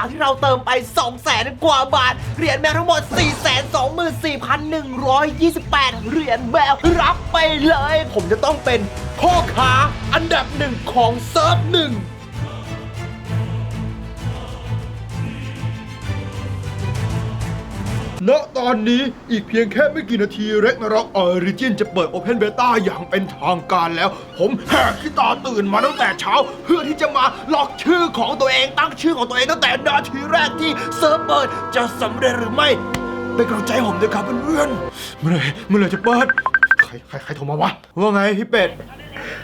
จากที่เราเติมไป 2 0 0แสนกว่าบาท เหรียญแมวทั้งหมด 4 2 4 1 2 8 เหรียญแมวรับไปเลย ผมจะต้องเป็นพ่อค้าอันดับหนึ่งของเซิร์ฟหนึ่ง ณตอนนี้อีกเพียงแค่ไม่กี่นาทีเร็กนาร็อกออริจินจะเปิด Open Beta อย่างเป็นทางการแล้ว ผมแหกขี้ตาตื่นมาตั้งแต่เช้า เพื่อที่จะมาล็อกชื่อของตัวเองตั้งชื่อของตัวเองตั้งแต่นาทีแรกที่เซิร์ฟเปิดจะสำเร็จหรือไม่เป็นกำลังใจผมด้วยครับเพื่อนๆเมื่อไหรเมื่อไหรจะเปิดใครใครใครโทรมาวะว่าไงพี่เป็ด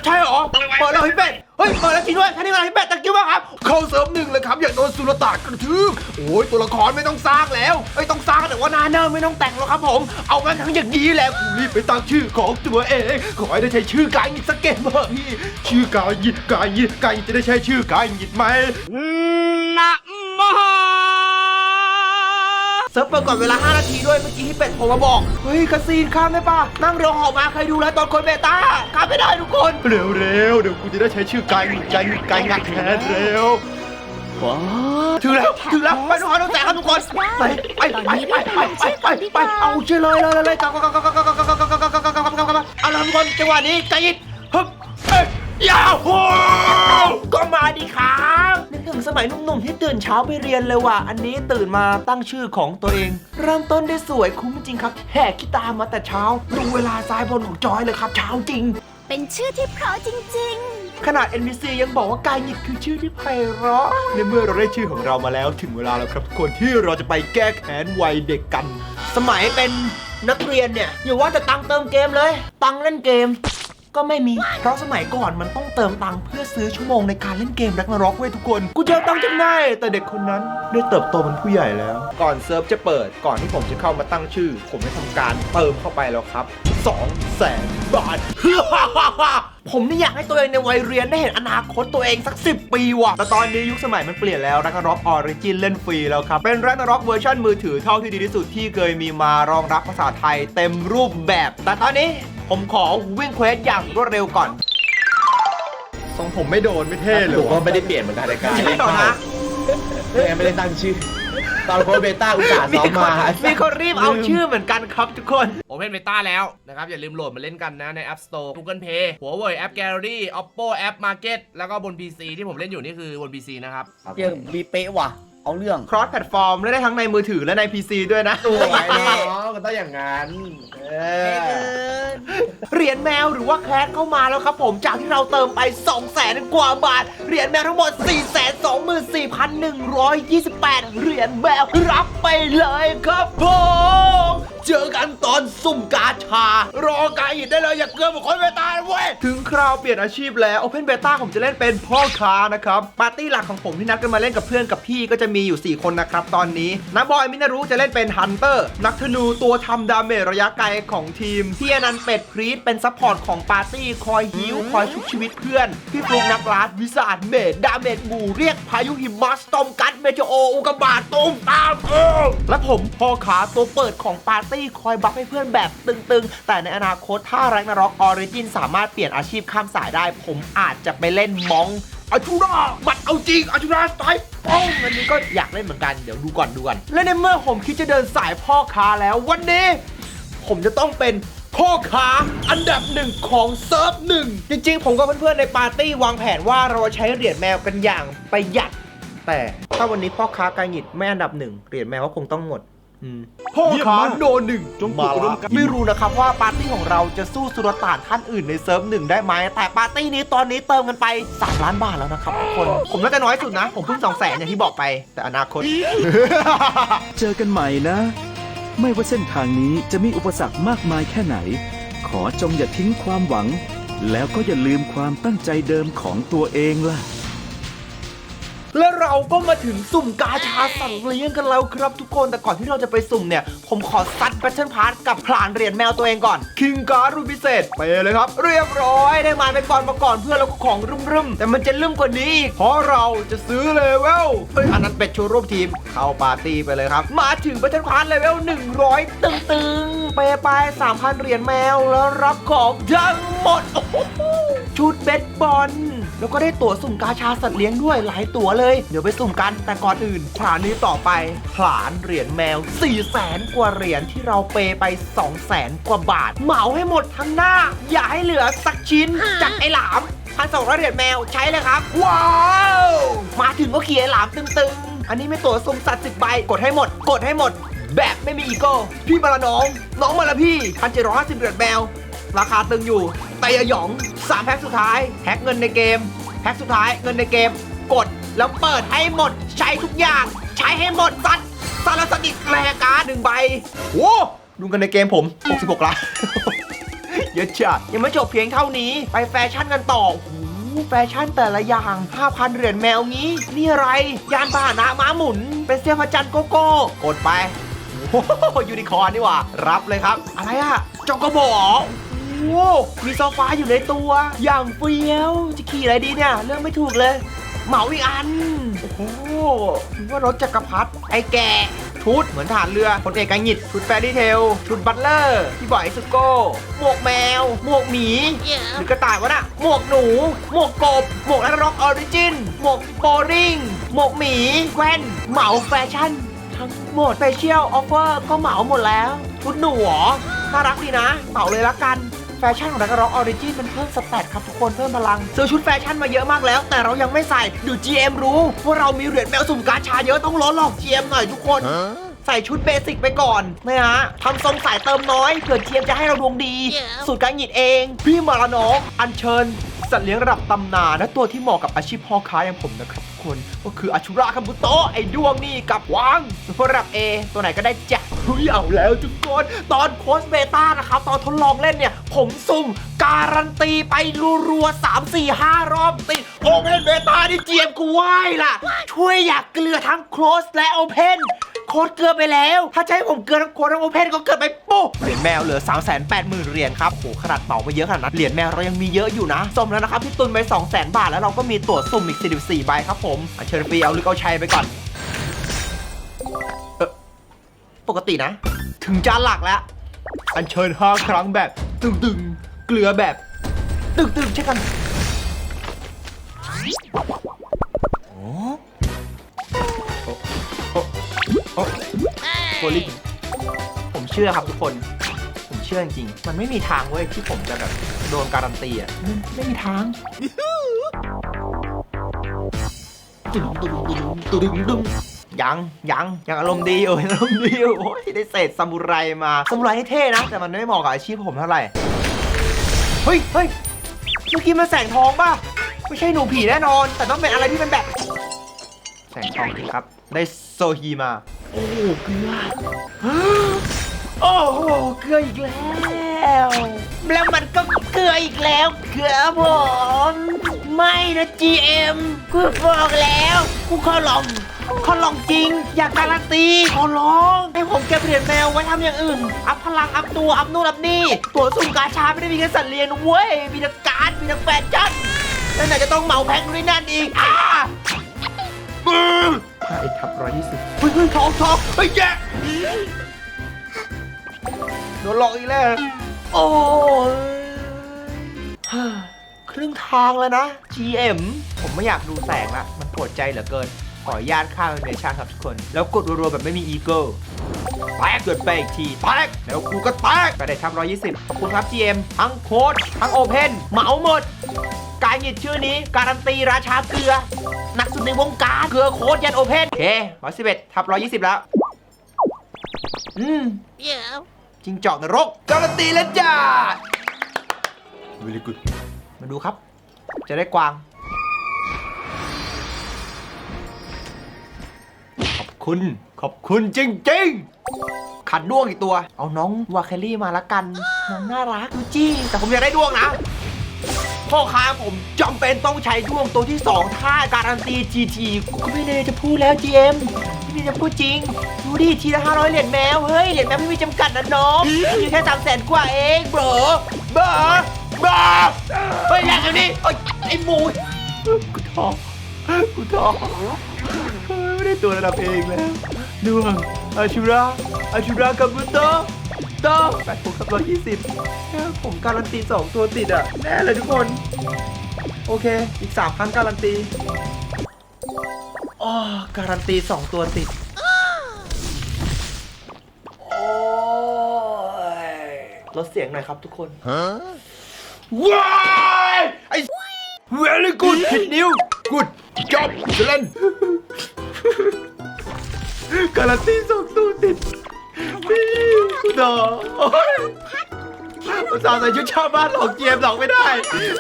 ใช่เหรอ เปิดแล้วพี่เป็ด เฮ้ย เปิดแล้วจริงด้วยท่านนี่มาพี่เป็ดตะกี้ว่าครับ เข้าเสริมหนึ่งเลยครับ อยากโดนสุลต่านกระทืบโอ้ยตัวละครไม่ต้องสร้างแล้วเอ้ยต้องสร้างแต่ว่าหนาเนอร์ไม่ต้องแต่งแล้วครับผม เอางั้นทั้งอย่างนี้แหละกูรีบไปตั้งชื่อของตัวเอง ขอให้ได้ใช้ชื่อกายหยิดสักเกมเถอะพี่ ชื่อกายหยิดกายหยิดกายหยิดจะได้ใช้ชื่อกายหยิดไหม เซิร์ฟเปิดก่อนเวลา 5 นาทีด้วยเมื่อกี้ที่เป็ดโทรมาบอก เฮ้ยคาซีนข้ามได้ปะนั่งรอหอมาใครดูแล้วตอนคนเบต้าข้ามไม่ได้ทุกคน เร็วเร็วๆเดี๋ยวกูจะได้ใช้ชื่อกายหยิดกายหยิดกายงัดแทนเร็วถึงแล้วถึงแล้วไปทุกคนต้องแจกครับทุกคนไปไปไปไปไปไปไปไปเอาเชื่อเลยเลยเลยกลับกลับกลับกลับกลับกลับกลับกลับกลับกลับกลับกลับกลับกลับกลับกลับเอาละทุกคนจังหวะนี้กายิดฮึบเอ้ ยยาวโหก็มาดีครับนึกถึงสมัยหนุ่มๆที่ตื่นเช้าไปเรียนเลยว่ะ อันนี้ตื่นมาตั้งชื่อของตัวเอง เริ่มต้นได้สวยคุ้มจริงครับ แหกขี้ตามาแต่เช้า ดูเวลาซ้ายบนของจอยเลยครับ เช้าจริง เป็นชื่อที่เพราะจริงขนาด NPC ยังบอกว่ากายหยิดคือชื่อที่ไพเราะในเมื่อเราได้ชื่อของเรามาแล้วถึงเวลาแล้วครับทุกคนที่เราจะไปแก้แค้นวัยเด็กกัน สมัยเป็นนักเรียนเนี่ย อย่าว่าแต่ตังค์เติมเกมเลย ตังค์เล่นเกม ก็ไม่มี เพราะสมัยก่อนมันต้องเติมตังค์เพื่อซื้อชั่วโมงในการเล่นเกมแร็กนาร็อกเว้ยทุกคน กูเจอตังค์จำได้แต่เด็กคนนั้นได้เติบโตเป็นผู้ใหญ่แล้ว ก่อนเซิร์ฟจะเปิดก่อนที่ผมจะเข้ามาตั้งชื่อ ผมได้ทำการเติมเข้าไปแล้วครับ2แสนบาท ผมนี่อยากให้ตัวเองในวัยเรียนได้เห็นอนาคตตัวเองสัก 10 ปีว่ะ แต่ตอนนี้ยุคสมัยมันเปลี่ยนแล้ว Ragnarok Origin เล่นฟรีแล้วครับ เป็น Ragnarok เวอร์ชันมือถือเท่าที่ดีที่สุดที่เคยมีมารองรับภาษาไทยเต็มรูปแบบ แต่ตอนนี้ ผมขอวิ่งเควสอย่างรวดเร็วก่อนทรงผมไม่โดนไม่เท่เลยผมก็วะไม่ได้เปลี่ยนเหมือนกันในการไม่ต่อนะเลยไม่ได้ตั้งชื่อ ตอนโค้ดเบต้าอุตส่าห์มีซ้อมคนมามีคนรีบเอาชื่อเหมือนกันครับทุกคนโอเพนเบต้าแล้วนะครับ อย่าลืมโหลดมาเล่นกันนะใน App Store Google Play หัวเว่ยแอป Gallery Oppo App Market แล้วก็บน PC ที่ผมเล่นอยู่นี่คือบน PC นะครับ เรื่องมีเป๊ะว่ะ เอาเรื่อง cross platform เล่นได้ทั้งในมือถือและใน PC ด้วยนะ สวยเนาะก็ต้องอย่างนั้น เออ เหรียญแมวหรือว่าแคสเข้ามาแล้วครับผมจากที่เราเติมไป 2 0 0แสนกว่าบาท เหรียญแมวทั้งหมด 4 2 4 1 2 8 เหรียญแมวรับไปเลยครับผม เจอกันตอนสุ่มกาชา รอกายอิดได้เลยอย่าเกลือบุคคลไปตายเว้ย ถึงคราวเปลี่ยนอาชีพแล้ว Open Beta ผมจะเล่นเป็นพ่อค้านะครับ ปาร์ตี้หลักของผมที่นัดกันมาเล่นกับเพื่อนกับพี่ก็จะมีอยู่ 4 คนนะครับตอนนี้น้าบอยมินารุจะเล่นเป็นฮันเตอร์นักธนูตัวทำดาเมจระยะไกลของทีมพี่อนันต์เป็ดพรีตเป็นซัพพอร์ตของปาร์ตี้คอยฮิวคอยชุบชีวิตเพื่อน พี่ฟลุกนักลาดวิสาดเมดดาเมจหมู่เรียกพายุหิมะสตอมกัดเมโทโออุกกาบาตตูมตามเออและผมพ่อขาตัวเปิดของปาร์ตี้คอยบัฟให้เพื่อนแบบตึงๆ แต่ในอนาคตถ้าแรงนาร็อกออริจินสามารถเปลี่ยนอาชีพข้ามสายได้ ผมอาจจะไปเล่นมองอาชูราบัดเอาจริงอาชูราสไตล์ป้องอันนี้ก็อยากเล่นเหมือนกันเดี๋ยวดูก่อนดูก่อนและในเมื่อผมคิดจะเดินสายพ่อค้าแล้ววันนี้ผมจะต้องเป็นพ่อค้าอันดับหนึ่งของเซิร์ฟหนึ่งจริงๆ ผมกับเพื่อนๆในปาร์ตี้วางแผนว่าเราใช้เหรียญแมวกันอย่างประหยัด แต่ถ้าวันนี้พ่อค้ากายหงิดไม่อันดับหนึ่งเหรียญแมวก็คงต้องหมด พ่อค้าโดนหนึ่งจงมาละไม่รู้นะครับว่าปาร์ตี้ของเราจะสู้สุรต่านท่านอื่นในเซิร์ฟหนึ่งได้ไหมแต่ปาร์ตี้นี้ตอนนี้เติมกันไป 3 ล้านบาทแล้วนะครับทุกคน ผมน่าจะน้อยสุดนะ ผมเพิ่ง2 0 0แสนอย่างที่บอกไป แต่อนาคต เจอกันใหม่นะ ไม่ว่าเส้นทางนี้จะมีอุปสรรคมากมายแค่ไหน ขอจงอย่าทิ้งความหวัง แล้วก็อย่าลืมความตั้งใจเดิมของตัวเองล่ะ และเราก็มาถึงสุ่มกาชาสั่งเลี้ยงกันแล้วครับทุกคนแต่ก่อนที่เราจะไปสุ่มเนี่ย ผมขอซัดแบทเทิลพาร์ทกับพลานเหรียญแมวตัวเองก่อนคิงการ์ดรูปพิเศษไปเลยครับ เรียบร้อยได้มาเป็นก่อนมาก่อนเพื่อนแล้วก็ของรึมๆ แต่มันจะลืมกว่านี้อีกเพราะเราจะซื้อเลเวลเฮ้ยอันนั้นเป็ดชว์รูปทีมเข้าปาร์ตี้ไปเลยครับ มาถึงแบทเทิลพาร์ทเลเวล100 ตึงๆ ไปไป3,000เหรียญแมวแล้วรับของทั้งหมดชุดเบสบอลแล้วก็ได้ตั๋วสุ่มกาชาสัตว์เลี้ยงด้วยหลายตั๋วเลยเดี๋ยวไปสุ่มกัน แต่ก่อนอื่นผลานนี้ต่อไปผลานเหรียญแมว4 0 0แสนกว่าเหรียญที่เราเปย์ไป2 0 0แสนกว่าบาท เหมาให้หมดทั้งหน้า อย่าให้เหลือสักชิ้นจากไอ้หลามพันสองร้อยเหรียญแมวใช้เลยครับ ว้าว มาถึงก็เขียนหลามตึงๆ อันนี้ไม่ตั๋วสุ่มสัตว์สิบใบกดให้หมด กดให้หมด แบบไม่มีอีโก้ พี่มาละน้อง น้องมาละพี่พันเจ็ดร้อยห้าสิบเหรียญแมว ราคาตึงอยู่แต่อย่าหยอง3แพ็คสุดท้ายแพ็คเงินในเกมแพ็คสุดท้ายเงินในเกม กด แล้วเปิดให้หมด ใช้ทุกอย่าง ใช้ให้หมดสัตว์สารสนิทแรการ์ดหนึ่งใบโว้ดูกันในเกมผม 66ล้านเยอะจัดยังไม่จบเพียงเท่านี้ ไปแฟชั่นกันต่อโอ้โหแฟชั่นแต่ละอย่าง 5,000 เหรียญแมวงี้ นี่อะไร ยานพาหนะม้าหมุน เป็นเสื้อพระจันทร์โกโก้ กดไปโอ้โหยูนิคอร์นนี่หว่า รับเลยครับ อะไรอะจอกกระบอกโอ้โหมีโซฟาอยู่ในตัว อย่างเฟี้ยว จะขี่อะไรดีเนี่ย เรื่องไม่ถูกเลย เหมาอีกอัน โอ้โหถือว่ารถจักรพรรดิไอ้แก่ชุดเหมือนฐานเรือพลเอกกังหิดชุดแฟรี่เทล ชุดบัตเลอร์ พี่บอยสุโก้ หมวกแมว หมวกหมี หรือกระต่ายวะน่ะ หมวกหนู หมวกกบ หมวกนักร็อกออริจิน หมวกโปริงหมวกหมี แว่น เหมาแฟชั่น ทั้งหมด s ปเชียลออฟเฟอร์ก็เหมาหมดแล้ว ชุดหนูเหรอน่ารักดีนะเหมาเลยละกันแฟชั่นของนักร้องออริจินมันเพิ่มสแตทครับทุกคนเพิ่มพลังซื้อชุดแฟชั่นมาเยอะมากแล้ว แต่เรายังไม่ใส่เดู GM รู้ว่าเรามีเหรียญแมวสุ่มกาชาเยอะต้องล้อหลอก GM หน่อยทุกคนใส่ชุดเบสิกไปก่อนนะฮะทำทรงสายเติมน้อยเผื่อเทียมจะให้เราดวงดี สูตรการหยิดเอง พี่มาละน้องอัญเชิญ สัตว์เลี้ยงระดับตำนานและตัวที่เหมาะกับอาชีพพ่อค้าอย่างผมนะครับทุก คน ก็คืออาชุราคัมบุโตะไอ้ดวงนี่กับวางสุดระดับ A ตัวไหนก็ได้จ้ะเฮ้ยเอาแล้วทุกคน ตอนโค้ชเบต้านะครับ ตอนทดลองเล่นเนี่ย ผมซุ่มการันตีไปรัวๆ3 4 5รอบติดโอเพนเบต้านี่เจียมกูไหวล่ะ ช่วยอยากเกลือทั้งโคสและโอเพน ค้ดเกลือไปแล้ว ถ้าจะให้ผมเกลือทั้งโค้ดทั้งโอเพนก็เกิดไปปุ๊บเหรียญแมวเหลือ 3 8 0 0 0 0เหรียญครับโหขนาดเป่าไปเยอะขนาดนั้นเหรียญแมวเรายังมีเยอะอยู่นะสมแล้วนะครับที่ตุนไป 2 0 0 0 0 0 บาท แล้วเราก็มีตั๋วสุ่มอีก 44 ใบครับผมอัญเชิญฟรีเอาลึกเอาชัยไปก่อนเออปกตินะ ถึงจานหลักแล้ว อัญเชิญ5ครั้งแบบตึงๆเกลือแบบ ตึงๆใช่กันโคลิงผมเชื่อครับทุกคน ผมเชื่อจริงๆมันไม่มีทางเว้ยที่ผมจะแบบโดนการันตีอะไม่ไม่มีทางตึงตึงตึงตึงตึงยังยังยังอารมณ์ดีอยู่ยังอารมณ์ดีอยู่โอ้ยได้เศษซามูไรมาซามูไรให้เท่นะ แต่มันไม่เหมาะกับอาชีพผมเท่าไหร่เฮ้ยเฮ้ยเมื่อกี้มันแสงทองป่ะไม่ใช่หนูผีแน่นอน แต่ต้องเป็นอะไรที่เป็นแบบ แสงทองจริงครับ ได้โซฮีมา โอ้โหเกลือโอ้โหเกลืออีกแล้ว แล้วมันก็เกลืออีกแล้วเกลือผมไม่นะ GM กูบอกแล้วกูขอลองขอลองจริง อยากการันตีขอร้องให้ผมเก็บเหรียญแมวไว้ทำอย่างอื่น อัพพลังอัพตัวอัพนู่นอัพนี่ ตัวสุ่มกาชาไม่ได้มีแค่สัตว์เลี้ยงเว้ยมีทั้งการ์ดมีทั้งแฟชั่นแล้วไหนจะต้องเหมาแพ็คด้วยนั่นอีกอ่า บึ้มไอ้ทับร้อยยี่สิบเฮ้ยเฮ้ยทองทองเฮ้ยแย่โดนหลอกอีกแล้ว โอ้ยครึ่งทางแล้วนะ GM ผมไม่อยากดูแสงละ มันปวดใจเหลือเกิน ขออนุญาตข้ามเนชั่นครับทุกคน แล้วกดรัวๆแบบไม่มีอีเกิลแตกเกิดไปอีกทีแตกแล้วกูก็แตกก็ได้ทับ120 ขอบคุณครับ GM ทั้งโค้ดทั้งโอเพนเหมาหมด การหยิดชื่อนี้ การันตีราชาเกลือ นักสุดในวงการเกลือโค้ดยันโอเพนโอเค111ทับ120แล้ว อืมจิงจอกนรกการันตีแล้วจ้า very good มาดูครับ จะได้กวาง ขอบคุณ ขอบคุณจริง ๆ ขัดด้วงอีกตัว เอาน้องวาเคลลี่มาละกัน น้องน่ารักดูจี้ แต่ผมอยากได้ด้วงนะ พ่อค้าผมจำเป็นต้องใช้ด้วงตัวที่ 2 ถ้าการันตี GT ก็ไม่เลยจะพูดแล้ว GM ไม่ได้จะพูดจริง ดูดิทีละ500 เหรียญแมว เฮ้ย เหรียญแมวไม่มีจำกัดนะน้องมีแค่3แสนกว่าเองเบอเบอเบอเฮ้ยแรงอันนี้เอ้ยไอ้หมูกูท้อกูท้อไม่ได้ตัวระดับเองแล้วดวงอาชูราอาชูรากับบุโตโตแปดหกกับร้อยยี่สิบผมการันตีสองตัวติดอะ แน่เลยทุกคน โอเค อีกสามครั้งการันตีอ๋อการันตีสองตัวติดโอ้ยลดเสียงหน่อยครับทุกคนว้ายไอ้ very good ผิดนิ้ว good job เล่นการันตีสองตัวติดพี่ คุณดโอ้ยอุตส่าห์ใส่ชุดชาวบ้านหลอกเจียมหลอกไม่ได้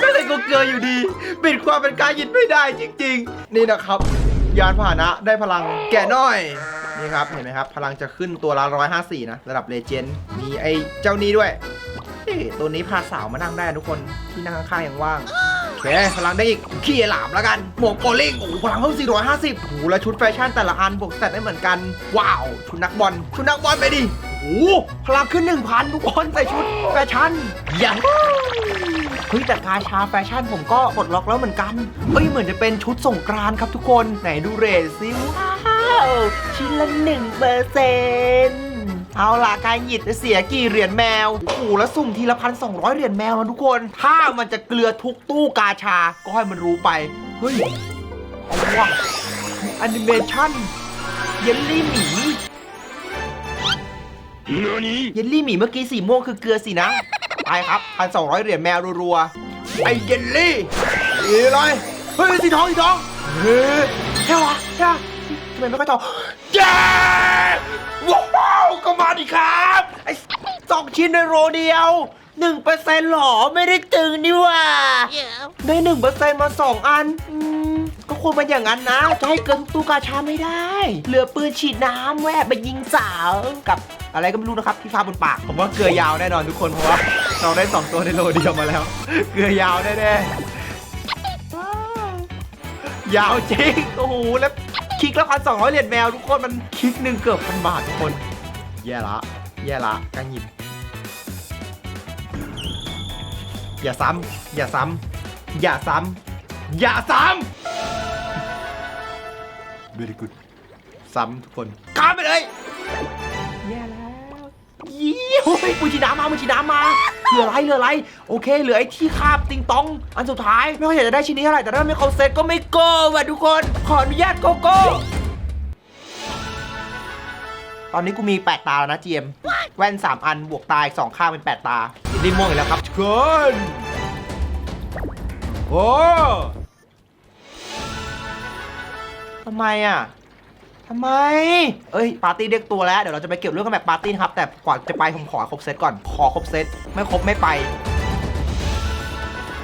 ไม่ได้กูเกลืออยู่ดีปิดความเป็นกายินไม่ได้จริง ๆ นี่นะครับ ยานพาหนะได้พลังแก่น้อย นี่ครับเห็นไหมครับ พลังจะขึ้นตัวละ154 นะ ระดับเลเจนด์มีไอ้เจ้านี้ด้วยเอ้ตัวนี้พาสาวมานั่งได้ทุกคนที่นั่งข้างๆยังว่าง เคพลังได้อีกขี้หลามแล้วกัน หมวกโกลิงโอ้โหพลังเพิ่ม 450โอ้โหแล้วชุดแฟชั่นแต่ละอันบวกสแตทได้เหมือนกัน ว้าว ชุดนักบอล ชุดนักบอลไปดิโอ้โหพลังขึ้น 1,000 ทุกคนใส่ชุดแฟชั่นอย่างเฮ้ยแต่กาชาแฟชั่นผมก็ปลดล็อกแล้วเหมือนกันเฮ้ยเหมือนจะเป็นชุดส่งกรานครับทุกคน ไหนดูเรทซิว้าว ชิ้นละ1เปอร์เซ็นต์ เอาล่ะการหยิบจะเสียกี่เหรียญแมวโอ้โหแล้วสุ่มทีละพันสองร้อยเหรียญแมวนะทุกคน ถ้ามันจะเกลือทุกตู้กาชา ก็ให้มันรู้ไป เฮ้ยเอาว่ะแอนิเมชั่นเยลลี่หมีเยลลี่หมีเมื่อกี้สีม่วงคือเกลือสินะ ไปครับพันสองร้อยเหรียญแมวรัวๆไอเยลลี่สีอะไรเฮ้ยสีทองสีทองเฮ้ยแค่วะแค่ทำไมไม่ค่อยทองเย้ว้าว ก็มาดิครับ ไอสองชิ้นในโรเดียวหนึ่งเปอร์เซ็นต์หรอไม่ได้ตึงนี่หว่า ได้หนึ่งเปอร์เซ็นต์มาสองอันอืมก็ควรเป็นอย่างนั้นนะ จะให้เกินทุกตู้กาชาไม่ได้ เหลือปืนฉีดน้ำแวะไปยิงสาวกับอะไรก็ไม่รู้นะครับที่ฟาบนปาก ผมว่าเกลือยาวแน่นอนทุกคนเพราะว่าเราได้สองตัวในโลเดียวมาแล้ว เกลือยาวแน่ๆว้าวยาวจริงโอ้โหแล้วคลิกละพันสองร้อยเหรียญแมวทุกคนมันคลิกหนึ่งเกือบพันบาททุกคน แย่ละ แย่ละการยิมอย่าซ้ำ อย่าซ้ำ อย่าซ้ำ อย่าซ้ำ very good ซ้ำทุกคนข้ามไปเลย แย่แล้วยี่โอ้ยมือชีน้ำมามือชีน้ำมา เหลืออะไร เหลืออะไร โอเค เหลือไอ้ที่คาบติงตอง อันสุดท้าย ไม่ค่อยอยากจะได้ชิ้นนี้เท่าไหร่ แต่ถ้าไม่เขาเซ็ตก็ไม่โก้ว่ะทุกคน ขออนุญาตโกโก้ ตอนนี้กูมี 8 ตาแล้วนะเจมแว่น 3 อันบวกตาอีก2ข้างเป็น 8 ตาดินม่วงอีกแล้วครับทุกคนโอ้ทำไมอะทำไม เอ้ย ปาร์ตี้เรียกตัวแล้ว เดี๋ยวเราจะไปเก็บเรื่องกันแบบปาร์ตี้นะครับ แต่ก่อนจะไปผมขอครบเซตก่อน ขอครบเซต ไม่ครบไม่ไป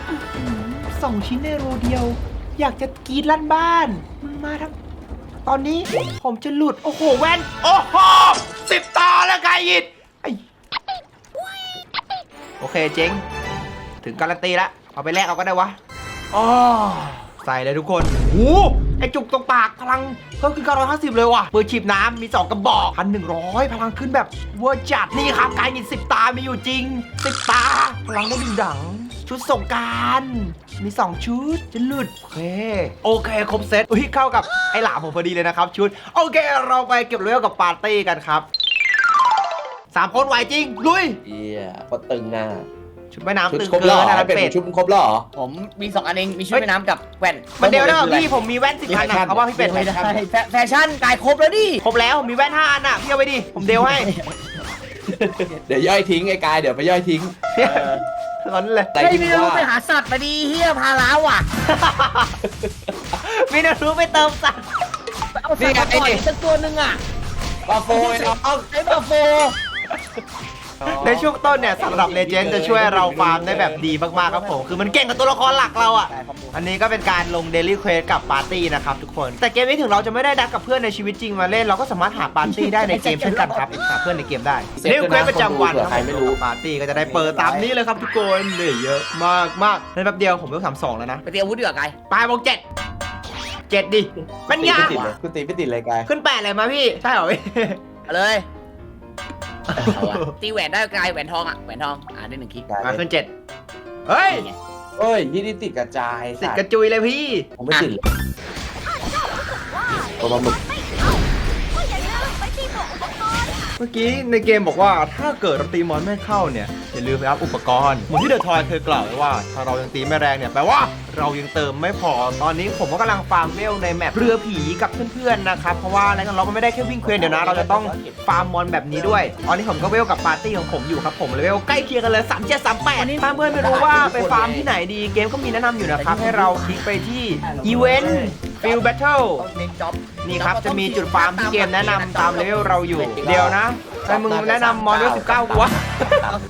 อื้อหือสองชิ้นในโรเดียว อยากจะกรีดลั่นบ้าน มึงมาทั้ง ตอนนี้ผมจะหลุด โอ้โห แว่น โอ้โหสิบตาแล้วกายยิดไอโอเคเจ๊ง ถึงการันตีแล้วเอาไปแลกเอาก็ได้วะอ๋อใส่เลยทุกคนโอ้ไอจุกตรงปากพลังเพิ่มขึ้น950 เลยว่ะปืนฉีดน้ำมี 2 กระบอกพันหนึ่งร้อยพลังขึ้นแบบเวอร์จัดนี่ครับกายยิดสิบตามีอยู่จริงสิบตา พลังได้หนึ่งดัง ชุดส่งกรารมี 2 ชุดจะหลุดโอเคโอเคครบเซตอุ้ยเข้ากับไอหลามผมพอดีเลยนะครับ ชุด โอเค เราไปเก็บเรื่องกับปาร์ตี้กันครับสามคนไหวจริงลุยเอียก็ตึงอะชุดว่ายน้ำชุดตึงครบเกิแล้วเหรนอนะให้เป็นเป็ดชุดครบแล้วเหรอ ผมมีสองอันเองมีชุดเฮ้ย ว่ายน้ำกับแว่นมันเดียวได้ข้างบนป่ะคืออะไรพี่ผมมีแว่นสิบมีอันแฟชั่อะนเอาว่าพี่เป็ดไม่ได้แฟแฟชั่นกายครบแล้วดิครบแล้วมีแว่นห้าอันอะพี่เอาไปดิผมเดยวให้ เดี๋ยวย่อยทิ้งไอ้กายเดี๋ยวไปย่อยทิ้ง ร้อนเลยแต่เฮ้ยที่ไม่รู้ว่าไปหาสัตว์มาดีเฮียพาล้าว่ะมีนารู้ไปเติมสัตว์เอาสัตว์มาปล่อยสักตัวหนึ่งอะบาโฟไอ้น้องไอ้บาโฟ ในช่วงต้นเนี่ยสำหรับเลเจนด์จะช่วยเราฟาร์มได้แบบดีมากๆครับผม คือมันเก่งกับตัวละครหลักเราอะ อันนี้ก็เป็นการลงเดลี่เควสกับปาร์ตี้นะครับทุกคน แต่เกมนี้ถึงเราจะไม่ได้ดักกับเพื่อนในชีวิตจริงมาเล่น เราก็สามารถหาปาร์ตี้ได้ในเกมเช่นกันครับหาเพื่อนในเกมได้เดลี่เควสประจำวันครับผมปาร์ตี้ก็จะได้เปิดตามนี้เลยครับทุกคนเนี่ยเยอะมากมากๆในแป๊บเดียวผมเพิ่งสามสองแล้วนะไปเตรียมอาวุธดีกว่ากายปลายบอกเจ็ดเจ็ดดิมันยากติดเลยกูตีไม่ติดเลยกายขึ้นแปดเลยมาพี่ใช่เหรอพี่เอาเลย เอาอะตีแหวนได้กายแหวนทองอะแหวนทองอ่าได้หนึ่งคลิกกายมาขึ้นเจ็ดเฮ้ย นี่ไงเฮ้ยยี่นี่ติดกระจายติดกระจุยเลยพี่ผมไม่ติดเลยตัวปลาหมึก มื่อกี้ในเกมบอกว่าถ้าเกิดเราตีมอนไม่เข้าเนี่ยอย่าลืมไปอัพอุปกรณ์เหมือนที่เดอะทอยเคยกล่าวไว้ว่า ถ้าเรายังตีไม่แรงเนี่ยแปลว่าเรายังเติมไม่พอตอนนี้ผมก็กำลังฟาร์มเวลในแมปเรือผีกับเพื่อนๆนะครับเพราะว่าในกันเราก็ไม่ได้แค่วิ่งเควสเดี๋ยวนะเราจะต้องฟาร์มมอนแบบนี้ด้วยตอนนี้ผมก็เวลกับปาร์ตี้ของผมอยู่ครับผมเลเวลใกล้เคียงกันเลย3 7 3 8ถ้าเพื่อนไม่รู้ว่าไปฟาร์มที่ไหนดีเกมก็มีแนะนำอยู่นะครับให้เราคลิกไปที่อีเวนต์ฟิลแบทเทิลต้องเน้นจ็อบนี่ครับจะมีจุดฟาร์มที่เกมแนะนำตามเลเวลเราอยู่ เดี๋ยวนะทำไมมึงแนะนำมอนเลเวล19กูวะ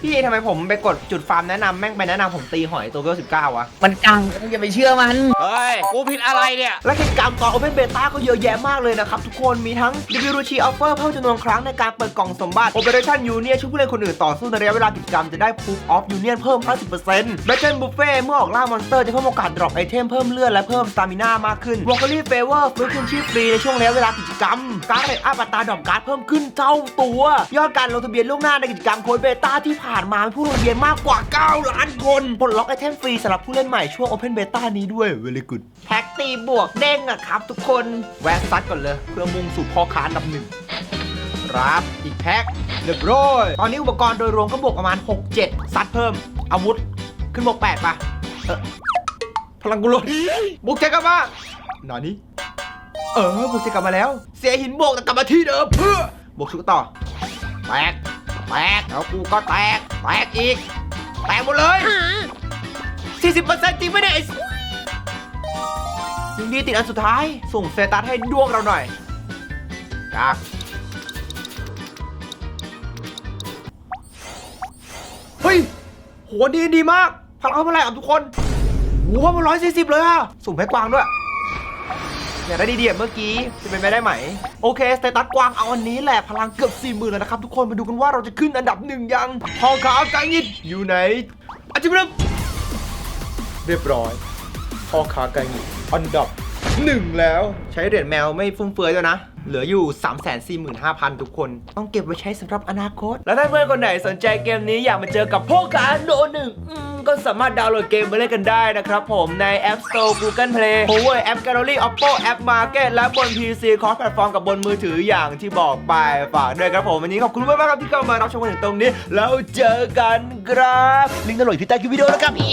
พี่ทำไมผมไปกดจุดฟาร์มแนะนำแม่งไปแนะนำผมตีหอยตัวเลเวล19วะ มันกังมึงอย่าไปเชื่อมัน เฮ้ย กูผิดอะไรเนี่ย และกิจกรรมตอน Open Beta ก็เยอะแยะมากเลยนะครับ ทุกคนมีทั้ง w r u c h i Offer เพิ่มจำนวนครั้งในการเปิดกล่องสมบัติ Operation Union ช่วยผู้เล่นคนอื่นต่อสู้ในระยะเวลากิจกรรมจะได้ Proof of Union เพิ่ม 50% Battle Buffet เมื่อออกล่ามอนสเตอร์จะเพิ่มโอกาสดรอปไอเทมเพิ่มเลือดและเพิ่มสตามิน่ามากขึ้น w a l k e r y Favor ฟื้นคืนชีพฟรีในช่วงระยะเวลากิจกรรม การ์ดเรทอัพอัตราดรอปการ์ดเพิ่มขึ้นเท่าตัว ยอดการลงทะเบียนล่วงหน้าในกิจกรรมโค้ดเบต้าที่ผ่านมามีผู้ลงทะเบียนมากกว่า 9 ล้านคนปลดล็อกไอเทมฟรีสำหรับผู้เล่นใหม่ช่วง Open Beta นี้ด้วย Very good แท็กตีบวกเด้งอะครับทุกคนแวะซัดก่อนเลยเพื่อมุ่งสู่พ่อค้าอันดับหนึ่งรับอีกแพ็คเรียบร้อยตอนนี้อุปกรณ์โดยรวมก็บวกประมาณ 6 7 ซัดเพิ่ม อาวุธ ขึ้นบวก8ป่ะเออพลังกุลดบุกเจกลับมาหนานี้ เออบุกเจกลับมาแล้ว เสียหินบวกแต่กลับมาที่เดิมเพื่อบวกชุดต่อแตก แตกแล้วกูก็แตก แตกอีก แตกหมดเลย 40%จริงไหมเนี่ยไอ้สัสยังดีติดอันสุดท้าย ส่งเซตัสให้ดวงเราหน่อยจากเฮ้ยโหดีดีมากพลังเท่าไหร่อะทุกคนโหมันร้อยสี่สิบเลยอะสุ่มให้กวางด้วย อยากได้ดีๆแบบเมื่อกี้จะเป็นไปได้ไหม โอเคสเตตัสกวางเอาอันนี้แหละพลังเกือบ4 0,000แล้วนะครับทุกคนมาดูกันว่าเราจะขึ้นอันดับหนึ่งยังทองขาวใจงิดอยู่ไหนอาจิบเริ่มเรียบร้อยทองขาวใจงิดอันดับหนึ่งแล้ว ใช้เหรียญแมวไม่ฟุ่มเฟือยแล้วยนะ เหลืออยู่ 345,000 ทุกคน ต้องเก็บไว้ใช้สำหรับอนาคต แล้วถ้าเพื่อนคนไหนสนใจเกมนี้อยากมาเจอกับพวกการโนหนึ่งอืมก็สามารถดาวน์โหลดเกมมาเล่นกันได้นะครับผมใน App Store Google Play Power App Gallery Oppo App Market และบน PC คอร์สแพลตฟอร์มกับบนมือถืออย่างที่บอกไปฝากด้วยครับผมวันนี้ขอบคุณมากๆครับที่เข้ามารับชมกันถึงตรงนี้ แล้วเจอกันครับลิงก์ดาวน์โหลดอยู่ที่ใต้คลิปวิดีโอนะครับอี